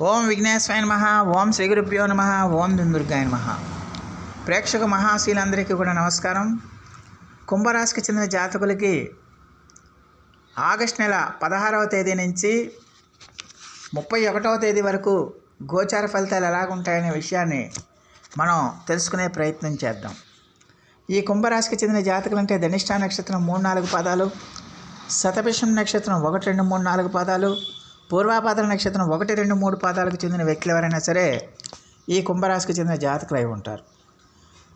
ఓం విఘ్నేశ్వరాయ నమ ఓం శ్రీ గురుభ్యో నమ ఓం దుందుర్గాయ నమ. ప్రేక్షక మహాశీలందరికీ కూడా నమస్కారం. కుంభరాశికి చెందిన జాతకులకి ఆగస్ట్ నెల పదహారవ తేదీ నుంచి ముప్పై ఒకటవ తేదీ వరకు గోచార ఫలితాలు ఎలాగుంటాయనే విషయాన్ని మనం తెలుసుకునే ప్రయత్నం చేద్దాం. ఈ కుంభరాశికి చెందిన జాతకులంటే ధనిష్ఠా నక్షత్రం మూడు నాలుగు పాదాలు శతభిషం నక్షత్రం ఒకటి రెండు మూడు నాలుగు పాదాలు పూర్వాపాద నక్షత్రం ఒకటి రెండు మూడు పాదాలకు చెందిన వ్యక్తులు ఎవరైనా సరే ఈ కుంభరాశికి చెందిన జాతకులు అయి ఉంటారు.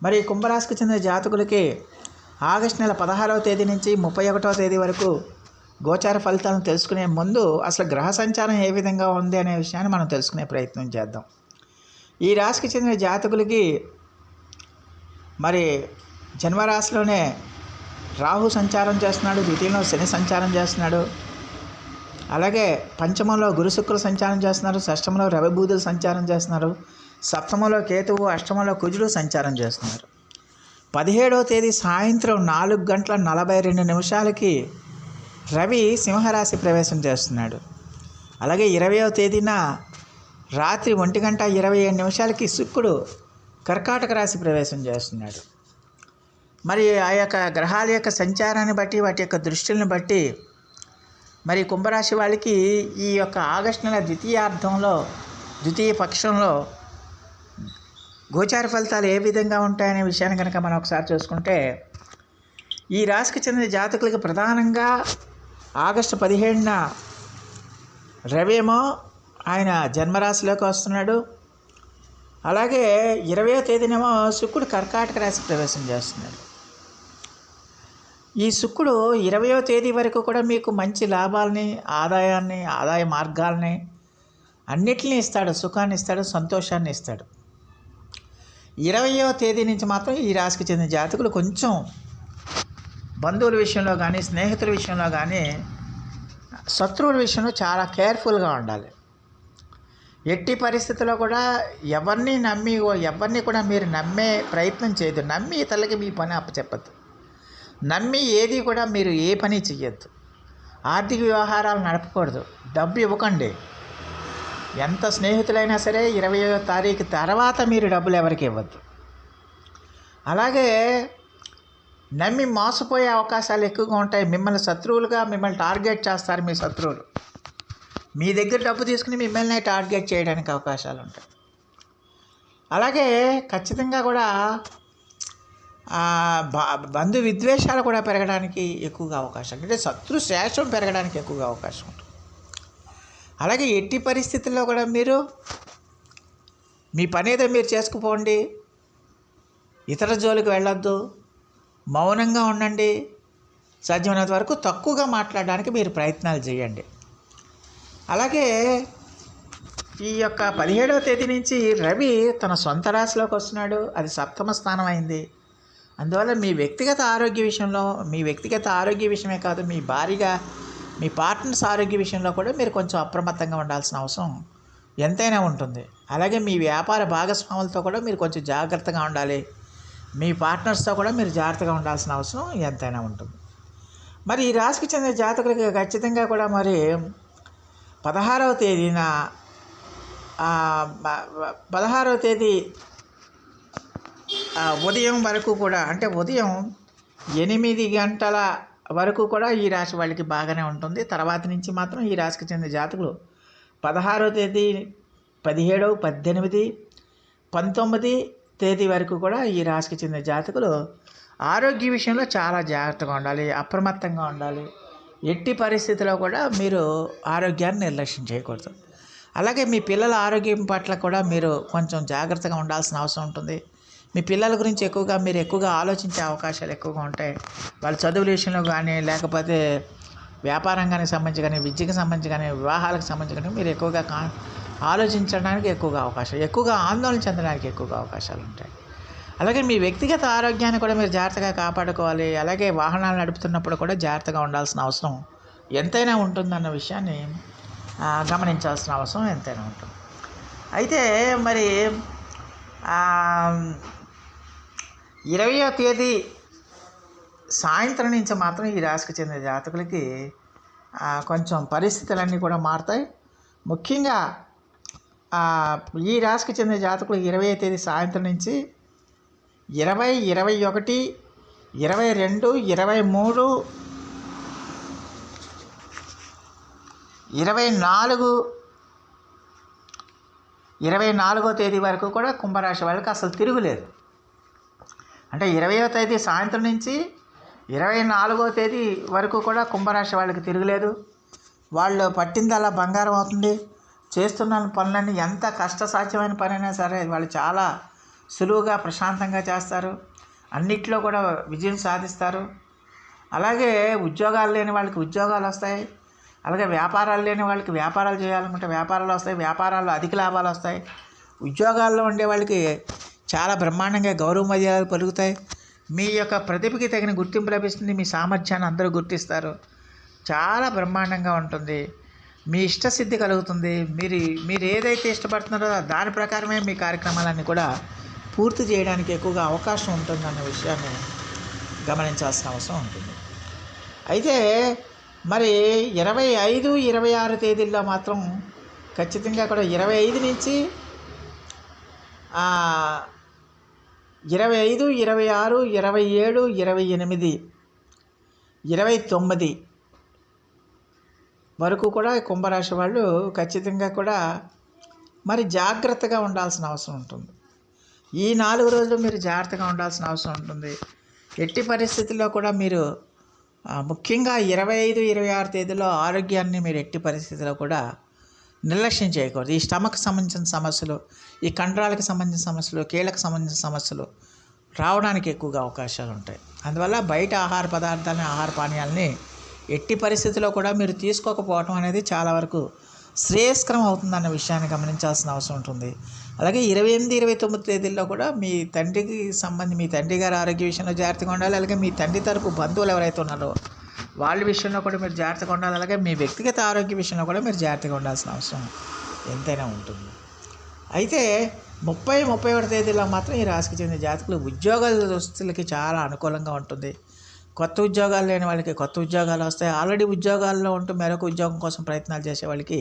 మరి ఈ కుంభరాశికి చెందిన జాతకులకి ఆగస్టు నెల పదహారవ తేదీ నుంచి ముప్పై ఒకటవ తేదీ వరకు గోచార ఫలితాలను తెలుసుకునే ముందు అసలు గ్రహ సంచారం ఏ విధంగా ఉంది అనే విషయాన్ని మనం తెలుసుకునే ప్రయత్నం చేద్దాం. ఈ రాశికి చెందిన జాతకులకి మరి జన్మరాశిలోనే రాహు సంచారం చేస్తున్నాడు ద్వితీయంలో శని సంచారం చేస్తున్నాడు అలాగే పంచమంలో గురుశుక్రులు సంచారం చేస్తున్నారు షష్టమంలో రవిబూదులు సంచారం చేస్తున్నారు సప్తమంలో కేతువు అష్టమంలో కుజుడు సంచారం చేస్తున్నారు. పదిహేడవ తేదీ సాయంత్రం నాలుగు గంటల నలభై రెండు నిమిషాలకి రవి సింహరాశి ప్రవేశం చేస్తున్నాడు. అలాగే ఇరవయవ తేదీన రాత్రి ఒంటి గంట ఇరవై ఏడు నిమిషాలకి శుక్రుడు కర్కాటక రాశి ప్రవేశం చేస్తున్నాడు. మరి ఆ యొక్క గ్రహాల యొక్క సంచారాన్ని బట్టి వాటి యొక్క దృష్టిని బట్టి మరి కుంభరాశి వాళ్ళకి ఈ యొక్క ఆగస్టు నెల ద్వితీయార్థంలో ద్వితీయ పక్షంలో గోచార ఫలితాలు ఏ విధంగా ఉంటాయనే విషయాన్ని కనుక మనం ఒకసారి చూసుకుంటే ఈ రాశికి చెందిన జాతకులకు ప్రధానంగా ఆగస్టు పదిహేడున రవేమో ఆయన జన్మరాశిలోకి వస్తున్నాడు. అలాగే ఇరవయో తేదీనేమో శుక్రుడు కర్కాటక రాశి ప్రవేశం చేస్తున్నాడు. ఈ శుక్రుడు ఇరవయో తేదీ వరకు కూడా మీకు మంచి లాభాలని ఆదాయాన్ని ఆదాయ మార్గాల్ని అన్నిటినీ ఇస్తాడు. సుఖాన్ని ఇస్తాడు సంతోషాన్ని ఇస్తాడు. ఇరవయో తేదీ నుంచి మాత్రం ఈ రాశికి చెందిన జాతకులు కొంచెం బంధువుల విషయంలో కానీ స్నేహితుల విషయంలో కానీ శత్రువుల విషయంలో చాలా కేర్ఫుల్గా ఉండాలి. ఎట్టి పరిస్థితుల్లో కూడా ఎవరిని నమ్మి ఎవరిని కూడా మీరు నమ్మే ప్రయత్నం చేయదు నమ్మి ఇతరులకి మీ పని అప్పచెప్పద్దు. నమ్మి ఏది కూడా మీరు ఏ పని చెయ్యొద్దు. ఆర్థిక వ్యవహారాలు నడపకూడదు. డబ్బు ఇవ్వకండి. ఎంత స్నేహితులైనా సరే ఇరవయో తారీఖు తర్వాత మీరు డబ్బులు ఎవరికి ఇవ్వద్దు. అలాగే నమ్మి మోసపోయే అవకాశాలు ఎక్కువగా ఉంటాయి. మిమ్మల్ని శత్రువులుగా మిమ్మల్ని టార్గెట్ చేస్తారు మీ శత్రువులు. మీ దగ్గర డబ్బు తీసుకుని మిమ్మల్ని టార్గెట్ చేయడానికి అవకాశాలు ఉంటాయి. అలాగే ఖచ్చితంగా కూడా బంధు విద్వేషాలు కూడా పెరగడానికి ఎక్కువగా అవకాశం. అంటే శత్రు శేషం పెరగడానికి ఎక్కువగా అవకాశం ఉంటుంది. అలాగే ఎట్టి పరిస్థితుల్లో కూడా మీరు మీ పని ఏదో మీరు చేసుకుపోండి. ఇతర జోలికి వెళ్ళొద్దు. మౌనంగా ఉండండి. సాధ్యమైనంత వరకు తక్కువగా మాట్లాడడానికి మీరు ప్రయత్నాలు చేయండి. అలాగే ఈ యొక్క పదిహేడవ తేదీ నుంచి రవి తన సొంత రాశిలోకి వస్తున్నాడు. అది సప్తమ స్థానం అయింది. అందువల్ల మీ వ్యక్తిగత ఆరోగ్య విషయంలో మీ వ్యక్తిగత ఆరోగ్య విషయమే కాదు మీ భారీగా మీ పార్ట్నర్స్ ఆరోగ్య విషయంలో కూడా మీరు కొంచెం అప్రమత్తంగా ఉండాల్సిన అవసరం ఎంతైనా ఉంటుంది. అలాగే మీ వ్యాపార భాగస్వాములతో కూడా మీరు కొంచెం జాగ్రత్తగా ఉండాలి. మీ పార్ట్నర్స్తో కూడా మీరు జాగ్రత్తగా ఉండాల్సిన అవసరం ఎంతైనా ఉంటుంది. మరి ఈ రాశికి చెందిన జాతకులకి ఖచ్చితంగా కూడా మరి పదహారవ తేదీన పదహారవ తేదీ ఉదయం వరకు కూడా అంటే ఉదయం ఎనిమిది గంటల వరకు కూడా ఈ రాశి వాళ్ళకి బాగానే ఉంటుంది. తర్వాత నుంచి మాత్రం ఈ రాశికి చెందిన జాతకులు పదహారో తేదీ పదిహేడవ పద్దెనిమిది పంతొమ్మిది తేదీ వరకు కూడా ఈ రాశికి చెందిన జాతకులు ఆరోగ్య విషయంలో చాలా జాగ్రత్తగా ఉండాలి అప్రమత్తంగా ఉండాలి. ఎట్టి పరిస్థితిలో కూడా మీరు ఆరోగ్యాన్ని నిర్లక్ష్యం చేయకూడదు. అలాగే మీ పిల్లల ఆరోగ్యం పట్ల కూడా మీరు కొంచెం జాగ్రత్తగా ఉండాల్సిన అవసరం ఉంటుంది. మీ పిల్లల గురించి ఎక్కువగా మీరు ఎక్కువగా ఆలోచించే అవకాశాలు ఎక్కువగా ఉంటాయి. వాళ్ళ చదువుల విషయంలో కానీ లేకపోతే వ్యాపారంగానికి సంబంధించి కానీ విద్యకు సంబంధించి కానీ వివాహాలకు సంబంధించి కానీ మీరు ఎక్కువగా కా ఆలోచించడానికి ఎక్కువగా అవకాశం ఎక్కువగా ఆందోళన చెందడానికి ఎక్కువగా అవకాశాలు ఉంటాయి. అలాగే మీ వ్యక్తిగత ఆరోగ్యాన్ని కూడా మీరు జాగ్రత్తగా కాపాడుకోవాలి. అలాగే వాహనాలు నడుపుతున్నప్పుడు కూడా జాగ్రత్తగా ఉండాల్సిన అవసరం ఎంతైనా ఉంటుందన్న విషయాన్ని గమనించాల్సిన అవసరం ఎంతైనా ఉంటుంది. అయితే మరి ఇరవయో తేదీ సాయంత్రం నుంచి మాత్రం ఈ రాశికి చెందిన జాతకులకి కొంచెం పరిస్థితులన్నీ కూడా మారుతాయి. ముఖ్యంగా ఈ రాశికి చెందిన జాతకులు ఇరవై తేదీ సాయంత్రం నుంచి ఇరవై ఇరవై ఒకటి ఇరవై రెండు ఇరవై మూడు ఇరవై నాలుగు ఇరవై నాలుగో తేదీ వరకు కూడా కుంభరాశి వాళ్ళకి అసలు తిరుగులేదు అంటే ఇరవయో తేదీ సాయంత్రం నుంచి ఇరవై నాలుగో తేదీ వరకు కూడా కుంభరాశి వాళ్ళకి తిరగలేదు. వాళ్ళు పట్టిందల్లా బంగారం అవుతుంది. చేస్తున్న పనులన్నీ ఎంత కష్టసాధ్యమైన పనైనా సరే వాళ్ళు చాలా సులువుగా ప్రశాంతంగా చేస్తారు. అన్నిట్లో కూడా విజయం సాధిస్తారు. అలాగే ఉద్యోగాలు లేని వాళ్ళకి ఉద్యోగాలు వస్తాయి. అలాగే వ్యాపారాలు లేని వాళ్ళకి వ్యాపారాలు చేయాలనుకుంటే వ్యాపారాలు వస్తాయి. వ్యాపారాల్లో అధిక లాభాలు వస్తాయి. ఉద్యోగాల్లో ఉండే వాళ్ళకి చాలా బ్రహ్మాండంగా గౌరవ మర్యాదలు పలుకుతాయి. మీ యొక్క ప్రతిభకి తగిన గుర్తింపు లభిస్తుంది. మీ సామర్థ్యాన్ని అందరూ గుర్తిస్తారు. చాలా బ్రహ్మాండంగా ఉంటుంది. మీ ఇష్టసిద్ధి కలుగుతుంది. మీరు మీరు ఏదైతే ఇష్టపడుతున్నారో దాని ప్రకారమే మీ కార్యక్రమాలన్నీ కూడా పూర్తి చేయడానికి ఎక్కువగా అవకాశం ఉంటుందన్న విషయాన్ని గమనించాల్సిన అవసరం ఉంటుంది. అయితే మరి ఇరవై ఐదు ఇరవై ఆరు తేదీల్లో మాత్రం ఖచ్చితంగా కూడా ఇరవై ఐదు నుంచి ఇరవై ఐదు ఇరవై ఆరు ఇరవై ఏడు ఇరవై ఎనిమిది ఇరవై తొమ్మిది వరకు కూడా కుంభరాశి వాళ్ళు ఖచ్చితంగా కూడా మరి జాగ్రత్తగా ఉండాల్సిన అవసరం ఉంటుంది. ఈ నాలుగు రోజులు మీరు జాగ్రత్తగా ఉండాల్సిన అవసరం ఉంటుంది. ఎట్టి పరిస్థితుల్లో కూడా మీరు ముఖ్యంగా ఇరవై ఐదు ఇరవై ఆరు తేదీలో ఆరోగ్యాన్ని మీరు ఎట్టి పరిస్థితుల్లో కూడా నిర్లక్ష్యం చేయకూడదు. ఈ స్టమక్ సంబంధించిన సమస్యలు ఈ కండరాలకు సంబంధించిన సమస్యలు కీళ్ళకు సంబంధించిన సమస్యలు రావడానికి ఎక్కువగా అవకాశాలు ఉంటాయి. అందువల్ల బయట ఆహార పదార్థాలని ఆహార పానీయాలని ఎట్టి పరిస్థితిలో కూడా మీరు తీసుకోకపోవటం అనేది చాలా వరకు శ్రేయస్కరం అవుతుందన్న విషయాన్ని గమనించాల్సిన అవసరం ఉంటుంది. అలాగే ఇరవై ఎనిమిది ఇరవై తొమ్మిది తేదీల్లో కూడా మీ తండ్రికి సంబంధించి మీ తండ్రి గారి ఆరోగ్య విషయంలో జాగ్రత్తగా ఉండాలి. అలాగే మీ తండ్రి తరపు బంధువులు ఎవరైతే ఉన్నారో వాళ్ళ విషయంలో కూడా మీరు జాగ్రత్తగా ఉండాలి. అలాగే మీ వ్యక్తిగత ఆరోగ్య విషయంలో కూడా మీరు జాగ్రత్తగా ఉండాల్సిన అవసరం ఎంతైనా ఉంటుంది. అయితే ముప్పై ముప్పై ఒకటి తేదీలో మాత్రం ఈ రాశికి చెందిన జాతకులు ఉద్యోగస్తులకి చాలా అనుకూలంగా ఉంటుంది. కొత్త ఉద్యోగాలు లేని వాళ్ళకి కొత్త ఉద్యోగాలు వస్తాయి. ఆల్రెడీ ఉద్యోగాల్లో ఉంటూ మరొక ఉద్యోగం కోసం ప్రయత్నాలు చేసే వాళ్ళకి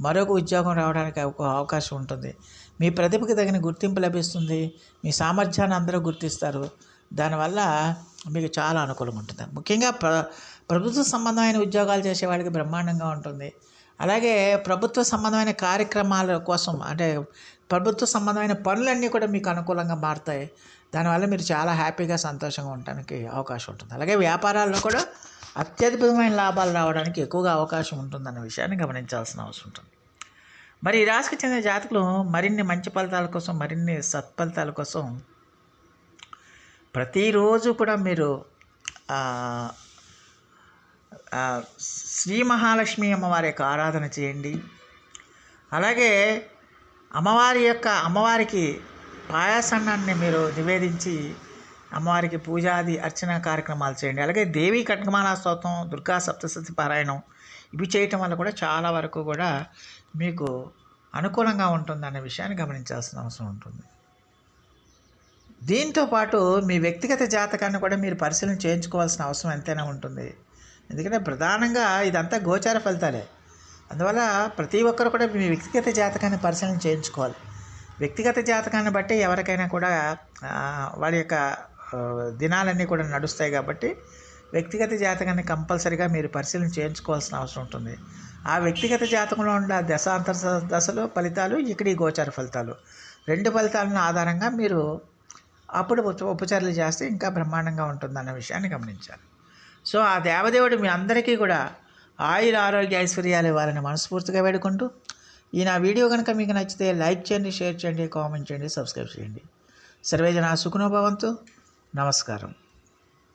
మరొక ఉద్యోగం రావడానికి ఒక అవకాశం ఉంటుంది. మీ ప్రతిభకి తగిన గుర్తింపు లభిస్తుంది. మీ సామర్థ్యాన్ని అందరూ గుర్తిస్తారు. దానివల్ల మీకు చాలా అనుకూలంగా ఉంటుంది. ముఖ్యంగా ప్ర ప్రభుత్వ సంబంధమైన ఉద్యోగాలు చేసే వాళ్ళకి బ్రహ్మాండంగా ఉంటుంది. అలాగే ప్రభుత్వ సంబంధమైన కార్యక్రమాల కోసం అంటే ప్రభుత్వ సంబంధమైన పనులన్నీ కూడా మీకు అనుకూలంగా మారుతాయి. దానివల్ల మీరు చాలా హ్యాపీగా సంతోషంగా ఉండడానికి అవకాశం ఉంటుంది. అలాగే వ్యాపారాల్లో కూడా అత్యద్భుతమైన లాభాలు రావడానికి ఎక్కువగా అవకాశం ఉంటుందన్న విషయాన్ని గమనించాల్సిన అవసరం ఉంటుంది. మరి ఈ రాశికి చెందిన జాతకులు మరిన్ని మంచి ఫలితాల కోసం మరిన్ని సత్ఫలితాల కోసం ప్రతిరోజు కూడా మీరు శ్రీ మహాలక్ష్మి అమ్మవారి యొక్క ఆరాధన చేయండి. అలాగే అమ్మవారి యొక్క అమ్మవారికి పాయాసన్నాన్ని మీరు నివేదించి అమ్మవారికి పూజాది అర్చన కార్యక్రమాలు చేయండి. అలాగే దేవీ కనకమాల స్తోత్రం దుర్గా సప్తశతి పారాయణం ఇవి చేయటం వల్ల కూడా చాలా వరకు కూడా మీకు అనుకూలంగా ఉంటుందనే విషయాన్ని గమనించాల్సిన అవసరం ఉంటుంది. దీంతో పాటు మీ వ్యక్తిగత జాతకాన్ని కూడా మీరు పరిశీలన చేయించుకోవాల్సిన అవసరం ఎంతైనా ఉంటుంది. ఎందుకంటే ప్రధానంగా ఇదంతా గోచార ఫలితాలే. అందువల్ల ప్రతి ఒక్కరు కూడా మీ వ్యక్తిగత జాతకాన్ని పరిశీలన చేయించుకోవాలి. వ్యక్తిగత జాతకాన్ని బట్టి ఎవరికైనా కూడా వారి వాళ్ళ యొక్క దినాలన్నీ కూడా నడుస్తాయి కాబట్టి వ్యక్తిగత జాతకాన్ని కంపల్సరిగా మీరు పరిశీలన చేయించుకోవాల్సిన అవసరం ఉంటుంది. ఆ వ్యక్తిగత జాతకంలో ఉన్న దశాంతర దశలు ఫలితాలు ఇక్కడి గోచార ఫలితాలు. రెండు ఫలితాలను ఆధారంగా మీరు అప్పుడు ఉప- ఉపచారాలు చేస్తే ఇంకా బ్రహ్మాండంగా ఉంటుందన్న విషయాన్ని గమనించాలి. సో ఆ దేవదేవుడు మీ అందరికీ కూడా ఆయుర ఆరోగ్య ఐశ్వర్యాలు ఇవ్వాలని మనస్ఫూర్తిగా వేడుకుంటూ ఈ నా వీడియో కనుక మీకు నచ్చితే లైక్ చేయండి షేర్ చేయండి కామెంట్ చేయండి సబ్స్క్రైబ్ చేయండి. సర్వేజన సుఖనోభవంతు నమస్కారం.